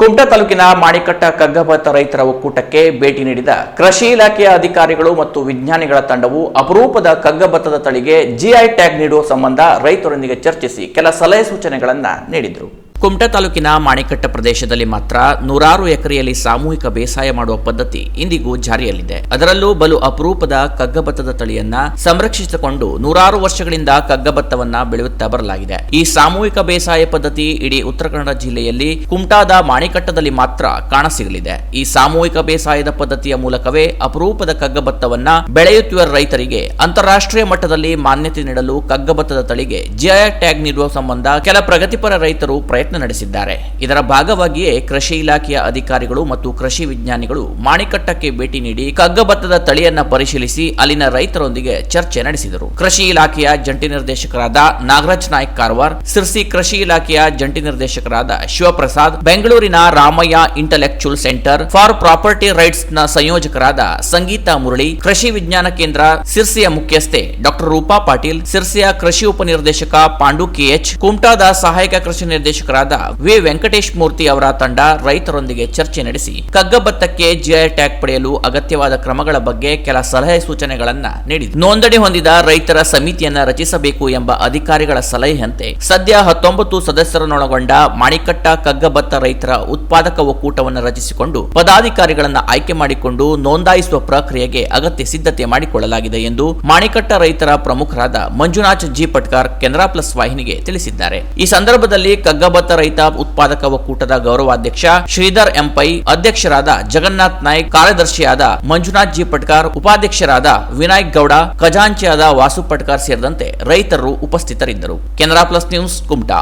ಕುಮಟಾ ತಾಲೂಕಿನ ಮಾಣಿಕಟ್ಟ ಕಗ್ಗಭತ್ತ ರೈತರ ಒಕ್ಕೂಟಕ್ಕೆ ಭೇಟಿ ನೀಡಿದ ಕೃಷಿ ಇಲಾಖೆಯ ಅಧಿಕಾರಿಗಳು ಮತ್ತು ವಿಜ್ಞಾನಿಗಳ ತಂಡವು ಅಪರೂಪದ ಕಗ್ಗಭತ್ತದ ತಳಿಗೆ ಜಿಐ ಟ್ಯಾಗ್ ನೀಡುವ ಸಂಬಂಧ ರೈತರೊಂದಿಗೆ ಚರ್ಚಿಸಿ ಕೆಲ ಸಲಹೆ ಸೂಚನೆಗಳನ್ನು ನೀಡಿದರು. ಕುಮಟಾ ತಾಲೂಕಿನ ಮಾಣಿಕಟ್ಟ ಪ್ರದೇಶದಲ್ಲಿ ಮಾತ್ರ ನೂರಾರು ಎಕರೆಯಲ್ಲಿ ಸಾಮೂಹಿಕ ಬೇಸಾಯ ಮಾಡುವ ಪದ್ಧತಿ ಇಂದಿಗೂ ಜಾರಿಯಲ್ಲಿದೆ. ಅದರಲ್ಲೂ ಬಲು ಅಪರೂಪದ ಕಗ್ಗಭತ್ತದ ತಳಿಯನ್ನ ಸಂರಕ್ಷಿಸಿಕೊಂಡು ನೂರಾರು ವರ್ಷಗಳಿಂದ ಕಗ್ಗಭತ್ತವನ್ನ ಬೆಳೆಯುತ್ತಾ ಬರಲಾಗಿದೆ. ಈ ಸಾಮೂಹಿಕ ಬೇಸಾಯ ಪದ್ಧತಿ ಇಡೀ ಉತ್ತರ ಕನ್ನಡ ಜಿಲ್ಲೆಯಲ್ಲಿ ಕುಮಟಾದ ಮಾಣಿಕಟ್ಟದಲ್ಲಿ ಮಾತ್ರ ಕಾಣಸಿಗಲಿದೆ. ಈ ಸಾಮೂಹಿಕ ಬೇಸಾಯದ ಪದ್ಧತಿಯ ಮೂಲಕವೇ ಅಪರೂಪದ ಕಗ್ಗಭತ್ತವನ್ನ ಬೆಳೆಯುತ್ತಿರುವ ರೈತರಿಗೆ ಅಂತಾರಾಷ್ಟ್ರೀಯ ಮಟ್ಟದಲ್ಲಿ ಮಾನ್ಯತೆ ನೀಡಲು ಕಗ್ಗಭತ್ತದ ತಳಿಗೆ ಜಿಐ ಟ್ಯಾಗ್ ನೀಡುವ ಸಂಬಂಧ ಕೆಲ ಪ್ರಗತಿಪರ ರೈತರು ಪ್ರಯತ್ನ ನಡೆಸಿದ್ದಾರೆ. ಇದರ ಭಾಗವಾಗಿಯೇ ಕೃಷಿ ಇಲಾಖೆಯ ಅಧಿಕಾರಿಗಳು ಮತ್ತು ಕೃಷಿ ವಿಜ್ಞಾನಿಗಳು ಮಾಣಿಕಟ್ಟಕ್ಕೆ ಭೇಟಿ ನೀಡಿ ಕಗ್ಗಭತ್ತದ ತಳಿಯನ್ನ ಪರಿಶೀಲಿಸಿ ಅಲ್ಲಿನ ರೈತರೊಂದಿಗೆ ಚರ್ಚೆ ನಡೆಸಿದರು. ಕೃಷಿ ಇಲಾಖೆಯ ಜಂಟಿ ನಿರ್ದೇಶಕರಾದ ನಾಗರಾಜ್ ನಾಯ್ಕ ಕಾರವಾರ್, ಸಿರ್ಸಿ ಕೃಷಿ ಇಲಾಖೆಯ ಜಂಟಿ ನಿರ್ದೇಶಕರಾದ ಶಿವಪ್ರಸಾದ್, ಬೆಂಗಳೂರಿನ Ramaiah intellectual centre for property ರೈಟ್ಸ್ನ ಸಂಯೋಜಕರಾದ ಸಂಗೀತಾ ಮುರಳಿ, ಕೃಷಿ ವಿಜ್ಞಾನ ಕೇಂದ್ರ ಸಿರ್ಸಿಯ ಮುಖ್ಯಸ್ಥೆ ಡಾಕ್ಟರ್ ರೂಪಾ ಪಾಟೀಲ್, ಸಿರ್ಸಿಯ ಕೃಷಿ ಉಪನಿರ್ದೇಶಕ ಪಾಂಡು ಕೆಎಚ್ ಕುಮಟಾದ ಸಹಾಯಕ ಕೃಷಿ ನಿರ್ದೇಶಕರಾದ ವಿ. ವೆಂಕಟೇಶ್ ಮೂರ್ತಿ ಅವರ ತಂಡ ರೈತರೊಂದಿಗೆ ಚರ್ಚೆ ನಡೆಸಿ ಕಗ್ಗಭತ್ತಕ್ಕೆ ಜಿಐ ಟ್ಯಾಗ್ ಪಡೆಯಲು ಅಗತ್ಯವಾದ ಕ್ರಮಗಳ ಬಗ್ಗೆ ಕೆಲ ಸಲಹೆ ಸೂಚನೆಗಳನ್ನ ನೀಡಿದೆ ನೋಂದಣಿ ಹೊಂದಿದ ರೈತರ ಸಮಿತಿಯನ್ನ ರಚಿಸಬೇಕು ಎಂಬ ಅಧಿಕಾರಿಗಳ ಸಲಹೆಯಂತೆ ಸದ್ಯ ಹತ್ತೊಂಬತ್ತು ಸದಸ್ಯರನ್ನೊಳಗೊಂಡ ಮಾಣಿಕಟ್ಟ ಕಗ್ಗಭತ್ತ ರೈತರ ಉತ್ಪಾದಕ ಒಕ್ಕೂಟವನ್ನು ರಚಿಸಿಕೊಂಡು ಪದಾಧಿಕಾರಿಗಳನ್ನ ಆಯ್ಕೆ ಮಾಡಿಕೊಂಡು ನೋಂದಾಯಿಸುವ ಪ್ರಕ್ರಿಯೆಗೆ ಅಗತ್ಯ ಸಿದ್ಧತೆ ಮಾಡಿಕೊಳ್ಳಲಾಗಿದೆ ಎಂದು ಮಾಣಿಕಟ್ಟ ರೈತರ ಪ್ರಮುಖರಾದ ಮಂಜುನಾಥ್ ಜಿ. ಪಟ್ಕಾರ್, ಕೆನರಾ ಪ್ಲಸ್ ವಾಹಿನಿಗೆ ತಿಳಿಸಿದ್ದಾರೆ. ಈ ಸಂದರ್ಭದಲ್ಲಿ ಕಗ್ಗಭತ್ತ ರೈತ ಉತ್ಪಾದಕ ಒಕ್ಕೂಟದ ಗೌರವಾಧ್ಯಕ್ಷ ಶ್ರೀಧರ್ ಎಂಪೈ, ಅಧ್ಯಕ್ಷರಾದ ಜಗನ್ನಾಥ್ ನಾಯ್ಕ್, ಕಾರ್ಯದರ್ಶಿಯಾದ ಮಂಜುನಾಥ್ ಜಿ ಪಟ್ಕಾರ್, ಉಪಾಧ್ಯಕ್ಷರಾದ ವಿನಾಯಕ್ ಗೌಡ, ಖಜಾಂಚಿಯಾದ ವಾಸು ಪಟ್ಕಾರ್ ಸೇರಿದಂತೆ ರೈತರು ಉಪಸ್ಥಿತರಿದ್ದರು. Canara plus news, Kumta.